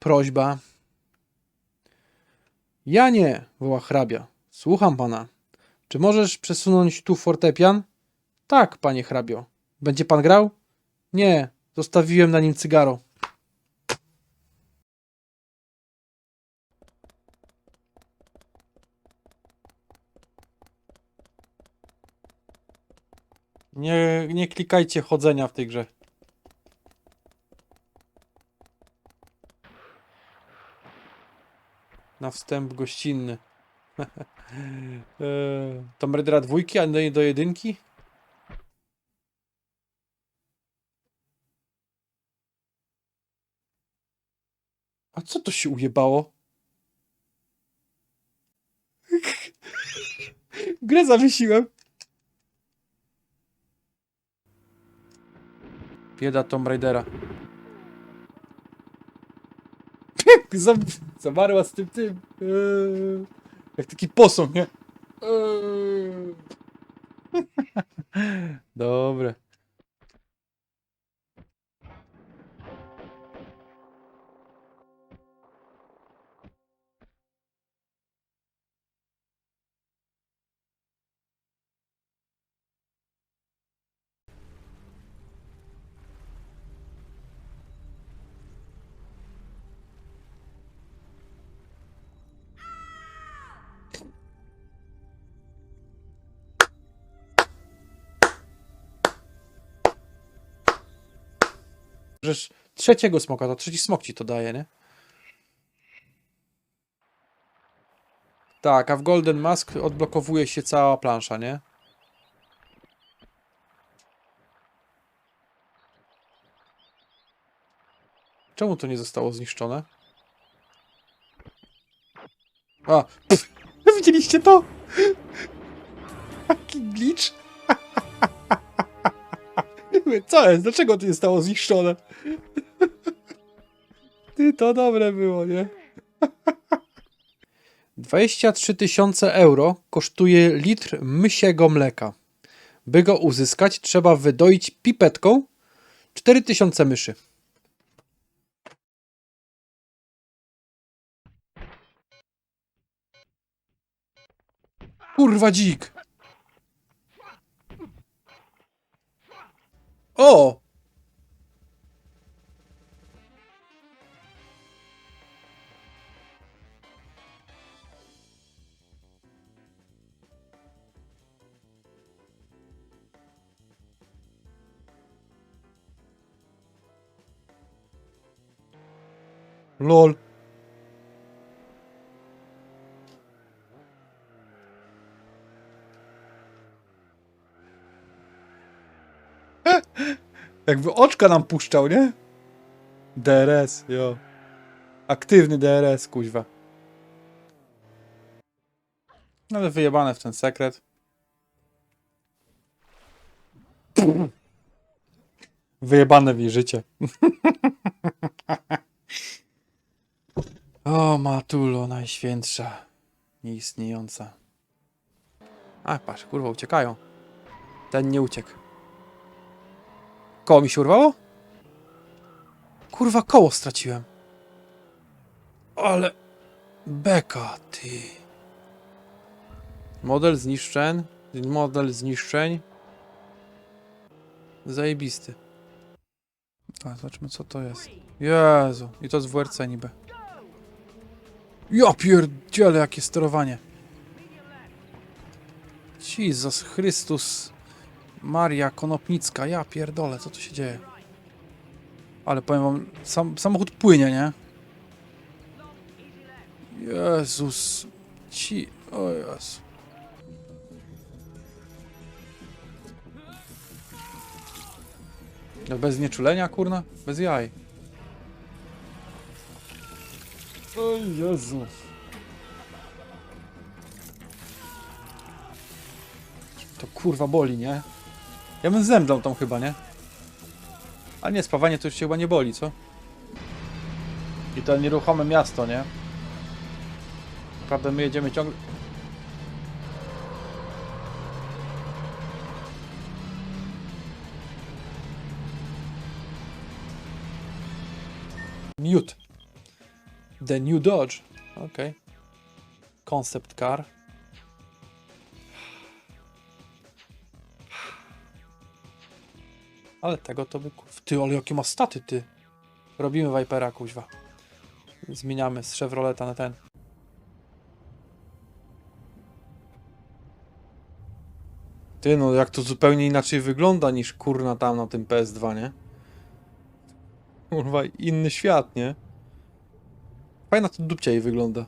prośba. Ja nie, woła hrabia. Słucham pana. Czy możesz przesunąć tu fortepian? Tak, panie hrabio. Będzie pan grał? Nie, zostawiłem na nim cygaro. Nie, nie klikajcie chodzenia w tej grze. Na wstęp gościnny. Eee, Tomb Raidera dwójki, a nie do jedynki? A co to się ujebało? Grę zawiesiłem. Bieda Tomb Raidera. Zam- Zamarła z tym tym. Eee, jak taki posąg, nie? Eee. Dobre. Żeż trzeciego smoka, to trzeci smok ci to daje, nie? Tak, a w Golden Mask odblokowuje się cała plansza, nie? Czemu to nie zostało zniszczone? A, pff, widzieliście to? Taki glitch? Co jest? Dlaczego to nie zostało zniszczone? Ty, to dobre było, nie? 23 tysiące euro kosztuje litr mysiego mleka. By go uzyskać, trzeba wydoić pipetką 4000 myszy. Kurwa dzik! O! LOL. Jakby oczka nam puszczał, nie? DRS, jo. Aktywny DRS, kuźwa. No Ale wyjebane w ten sekret. Wyjebane w jej życie. o, Matulo, najświętsza. Nieistniejąca. A, patrz, kurwa, uciekają. Ten nie uciekł. Koło mi się urwało? Kurwa, koło straciłem. Ale... Beka, ty. Model zniszczeń. Model zniszczeń. Zajebisty. A, zobaczmy co to jest. Jezu. I to z WRC niby. Ja pierdzielę, jakie sterowanie. Jezus Chrystus. Maria Konopnicka, ja pierdolę, co tu się dzieje? Ale powiem wam, sam, samochód płynie, nie? Jezus. Ci... O Jezu. No Bez nieczulenia, kurna? Bez jaj. O Jezu. To kurwa boli, nie? Ja bym zemdlał tam chyba, nie? A nie, spawanie to już się chyba nie boli, co? I to nieruchome miasto, nie? Naprawdę my jedziemy ciągle... Miód. The New Dodge. Okej. Concept car. Ale tego to by... Ty, ale jakie ma staty, ty. Robimy Vipera, kuźwa. Zmieniamy z Chevroleta na ten. Ty, no jak to zupełnie inaczej wygląda niż kurna tam na tym PS2, nie? Kurwa, inny świat, nie? Fajna to dupcia jej wygląda.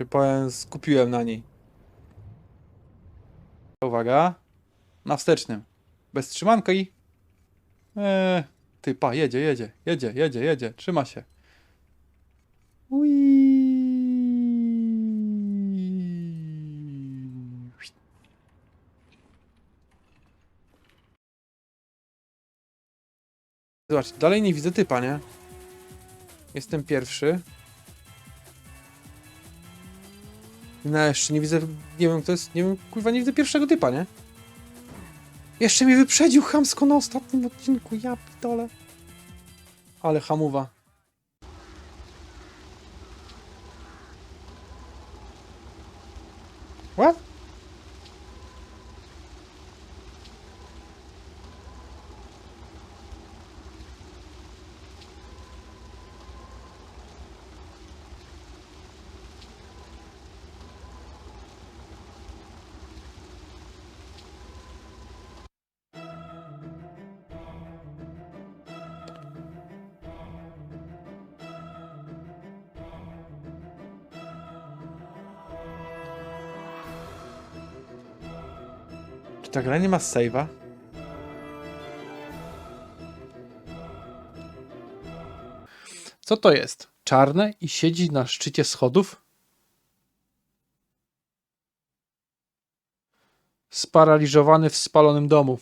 Że powiem, skupiłem na niej. Uwaga. Na wstecznym. Bez trzymanki. Eee, ty, pa, jedzie, jedzie, jedzie, jedzie, jedzie. Trzyma się. Zobacz, dalej nie widzę typa, nie? Jestem pierwszy. No, jeszcze nie widzę, nie wiem, kto jest, nie wiem, kurwa, nie widzę pierwszego typa, nie? Jeszcze mnie wyprzedził chamsko na ostatnim odcinku, ja pitole. Ale hamuwa. What? Ta gra nie ma save'a? Co to jest? Czarne i siedzi na szczycie schodów? Sparaliżowany w spalonym domu.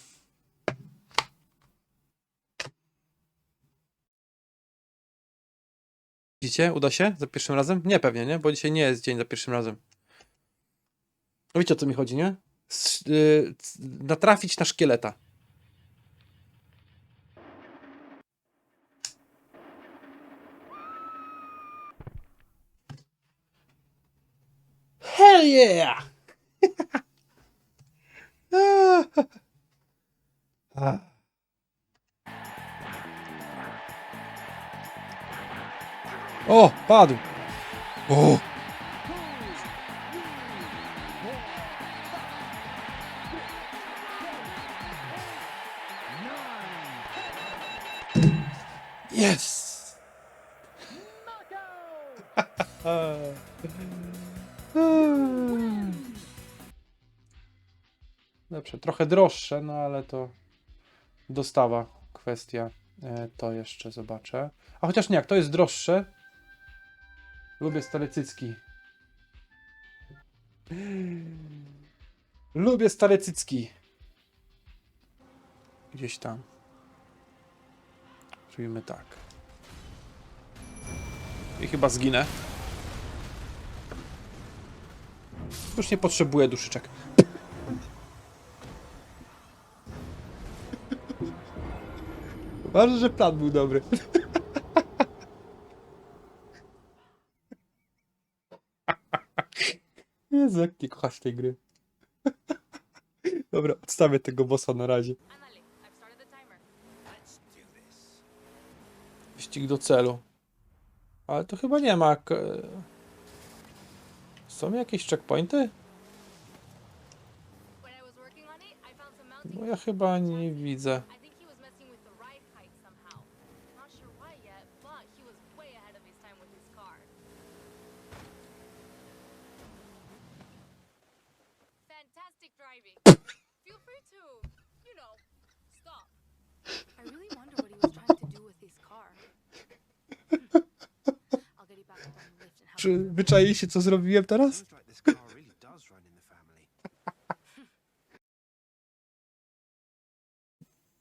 Widzicie? Uda się za pierwszym razem? Nie, pewnie, nie? Bo dzisiaj nie jest dzień za pierwszym razem. No Wiecie o co mi chodzi, nie? Y, natrafić na szkieleta. Hell yeah! Ah. O, padł. O. Dobrze, trochę droższe, no ale to dostawa kwestia. E, To jeszcze zobaczę. A chociaż nie, jak to jest droższe. Lubię stare cycki. Lubię stare cycki. Gdzieś tam. Zrobimy tak. I chyba zginę. Już nie potrzebuję duszyczek. Ważne, że plan był dobry. Jezu, jak nie kochasz tej gry. Dobra, odstawię tego bossa na razie. Wyścig do celu. Ale to chyba nie ma. Są jakieś checkpointy? Bo ja chyba nie widzę. Really does run in the family.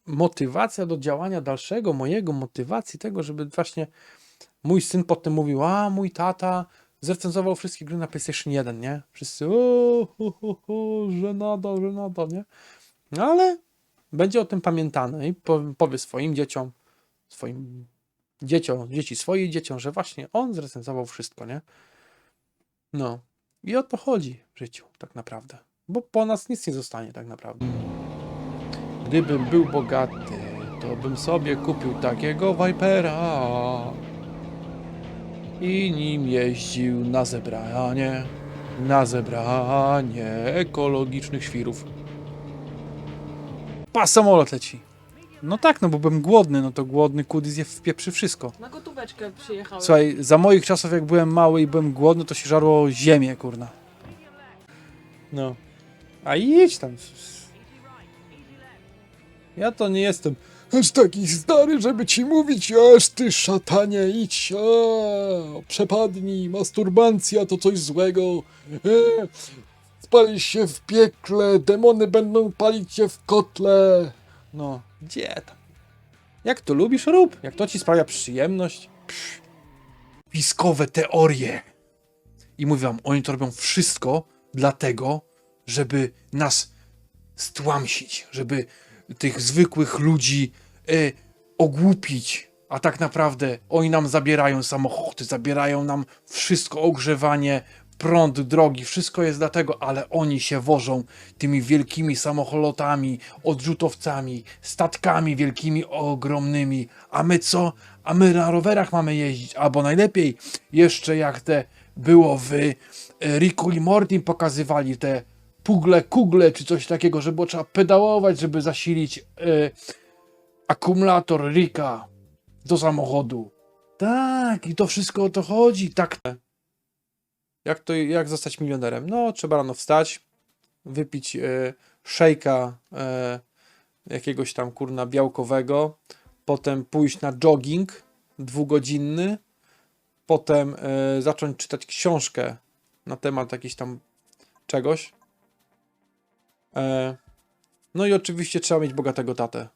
motywacja do działania dalszego, mojego motywacji tego, żeby właśnie mój syn potem mówił, a mój tata zrecenzował wszystkie gry na PlayStation 1, nie? Wszyscy, o, ho, ho, ho, żenada, żenada, nie? No ale będzie o tym pamiętane i po- powie swoim dzieciom, swoim dzieciom, dzieci swoich dzieciom, że właśnie on zrecenzował wszystko, nie? No. I o to chodzi w życiu, tak naprawdę. Bo po nas nic nie zostanie, tak naprawdę. Gdybym był bogaty, to bym sobie kupił takiego Vipera i nim jeździł na zebranie, na zebranie ekologicznych świrów. Pa, samolot leci. No tak, no bo byłem głodny, no to głodny kudys je wpieprzy wszystko. Na gotóweczkę przyjechałem. Słuchaj, za moich czasów jak byłem mały i byłem głodny, to się żarło ziemię, kurna. No. A idź tam. Ja to nie jestem aż taki stary, żeby ci mówić, aż ty szatanie, idź, a, przepadnij, masturbancja to coś złego, e, spalisz się w piekle, demony będą palić cię w kotle. No, gdzie tam? Jak to lubisz, rób. Jak to ci sprawia przyjemność. Spiskowe teorie. I mówię wam, oni to robią wszystko dlatego, żeby nas stłamsić, żeby tych zwykłych ludzi e, ogłupić. A tak naprawdę oni nam zabierają samochody, zabierają nam wszystko, ogrzewanie, prąd, drogi, wszystko jest dlatego, ale oni się wożą tymi wielkimi samolotami, odrzutowcami, statkami wielkimi, ogromnymi. A my co? A my na rowerach mamy jeździć, albo najlepiej jeszcze jak te było w e, Ricku i Mortim pokazywali te pugle, kugle czy coś takiego, że było trzeba pedałować, żeby zasilić e, akumulator Rika do samochodu. Tak, i to wszystko o to chodzi. Tak. Jak to, jak zostać milionerem? No, trzeba rano wstać, wypić e, szejka e, jakiegoś tam kurna białkowego, potem pójść na jogging dwugodzinny, potem e, zacząć czytać książkę na temat jakiś tam czegoś. No i oczywiście trzeba mieć bogatego tatę.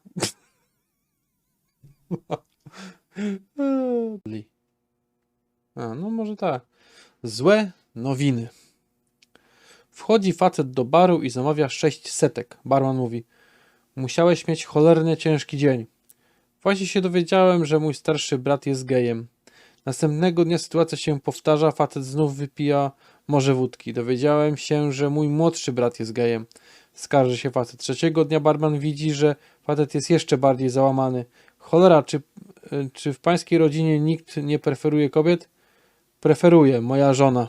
A, no może tak. Złe nowiny. Wchodzi facet do baru i zamawia sześć setek. Barman mówi: Musiałeś mieć cholernie ciężki dzień. Właśnie się dowiedziałem, że mój starszy brat jest gejem. Następnego dnia sytuacja się powtarza, facet znów wypija może wódki. Dowiedziałem się, że mój młodszy brat jest gejem. Skarży się facet. Trzeciego dnia barman widzi, że facet jest jeszcze bardziej załamany. Cholera, czy, czy w pańskiej rodzinie nikt nie preferuje kobiet? Preferuje, moja żona.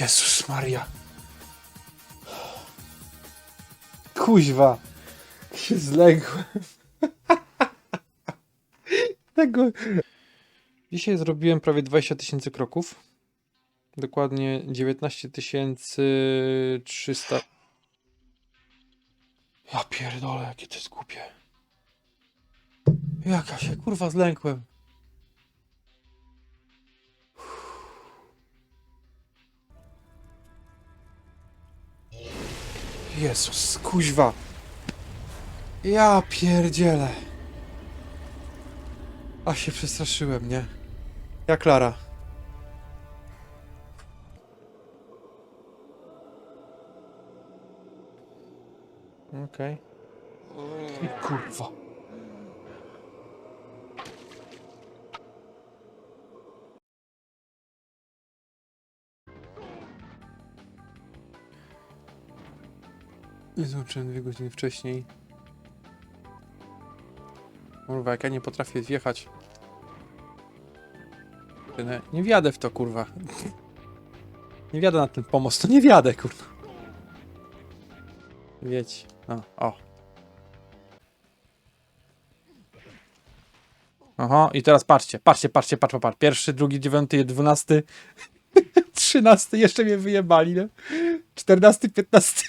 Jezus Maria. Kuźwa. Się zległem. Tego. Dzisiaj zrobiłem prawie 20 tysięcy kroków. Dokładnie 19 300. Ja pierdolę, jakie to jest głupie. Jaka się kurwa zlękłem. Jezus, kuźwa. Ja pierdzielę. A się przestraszyłem, nie? Ja Klara. Okej. I kurwa. Zobaczyłem dwie godziny wcześniej. Kurwa, jak ja nie potrafię wjechać. Nie, nie wjadę w to, kurwa. Nie wjadę na ten pomost, to nie wjadę, kurwa. Wiedź. No, o. Aha, i teraz patrzcie, patrzcie, patrzcie, patrz, patrz. Pierwszy, drugi, dziewiąty, dwunasty, trzynasty, jeszcze mnie wyjebali, nie? Czternasty, piętnasty.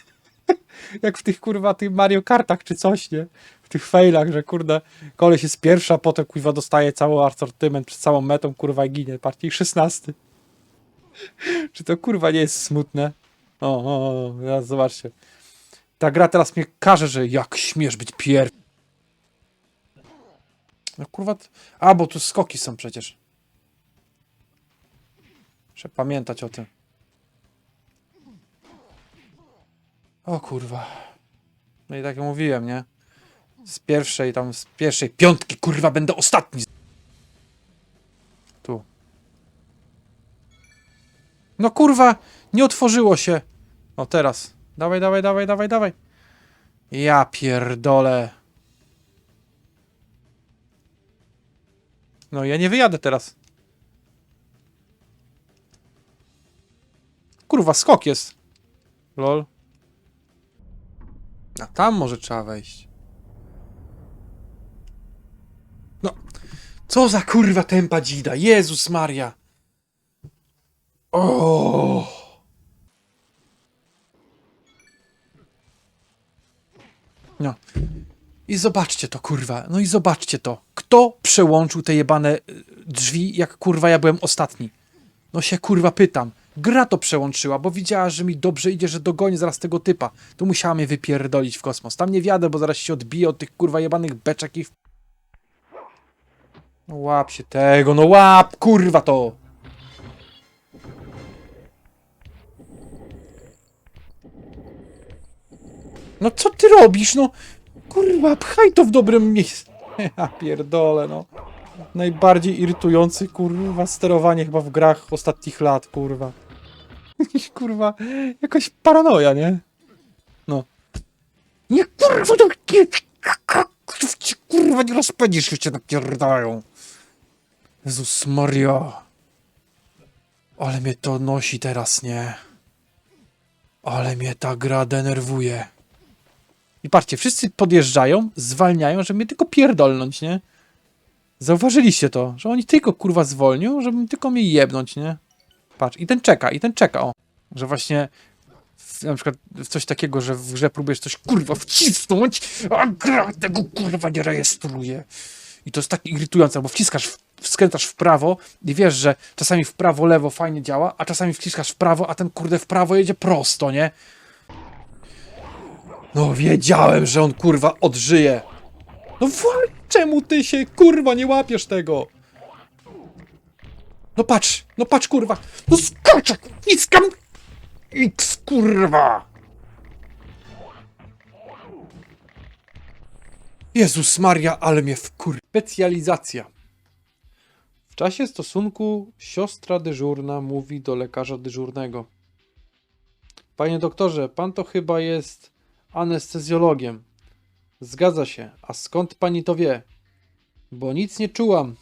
Jak w tych, kurwa, tych Mario Kartach czy coś, nie? W tych failach, że, kurde, koleś jest pierwszy, a potem, kurwa, dostaje cały asortyment przed całą metą, kurwa, i ginie. Patrzcie, szesnasty. Czy to, kurwa, nie jest smutne? O, o, o, zobaczcie. Ta gra teraz mnie każe, że jak śmiesz być pier... No kurwa... A, bo tu skoki są przecież. Muszę pamiętać o tym. O kurwa. No i tak jak mówiłem, nie? Z pierwszej tam, z pierwszej piątki, kurwa, będę ostatni. Tu. No kurwa, nie otworzyło się. O teraz. Dawaj, dawaj, dawaj, dawaj, dawaj. Ja pierdolę. No ja nie wyjadę teraz. Kurwa, skok jest. Lol. A tam może trzeba wejść. No. Co za kurwa tempa dzida. Jezus Maria. O. No. I zobaczcie to, kurwa. No i zobaczcie to. Kto przełączył te jebane y, drzwi, jak kurwa ja byłem ostatni? No się kurwa pytam. Gra to przełączyła, bo widziała, że mi dobrze idzie, że dogonię zaraz tego typa. Tu musiała mnie wypierdolić w kosmos. Tam nie wiadę, bo zaraz się odbiję od tych kurwa jebanych beczek i... No łap się tego, no łap, kurwa to! No co ty robisz, no? Kurwa, pchaj to w dobrym miejscu. Ja pierdolę, no. Najbardziej irytujący, kurwa, sterowanie chyba w grach ostatnich lat, kurwa. Jakiś, kurwa, jakaś paranoja, nie? No. Nie, kurwa, nie, kurwa, nie rozpędzisz się, cię napierdają. Jezus Maria. Ale mnie to nosi teraz, nie? Ale mnie ta gra denerwuje. I patrzcie, wszyscy podjeżdżają, zwalniają, żeby mnie tylko pierdolnąć, nie? Zauważyliście to, że oni tylko kurwa zwolnią, żeby tylko mnie jebnąć, nie? Patrz, i ten czeka, i ten czeka, o. Że właśnie w, na przykład w coś takiego, że w grze próbujesz coś kurwa wcisnąć, a gra tego kurwa nie rejestruje. I to jest tak irytujące, bo wciskasz, skręcasz w prawo i wiesz, że czasami w prawo, lewo fajnie działa, a czasami wciskasz w prawo, a ten kurde w prawo jedzie prosto, nie? No wiedziałem, że on kurwa odżyje. No czemu ty się kurwa nie łapiesz tego? No patrz, no patrz kurwa. No skoczę, wciskam. X kurwa. Jezus Maria, ale mnie wkur... Specjalizacja. W czasie stosunku siostra dyżurna mówi do lekarza dyżurnego. Panie doktorze, pan to chyba jest anestezjologiem. Zgadza się. A skąd pani to wie? Bo nic nie czułam.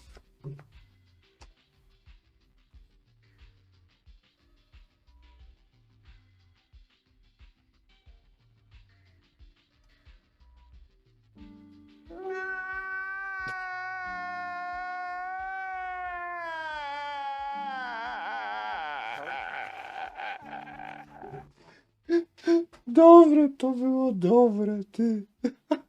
Dobre to było, dobre, ty.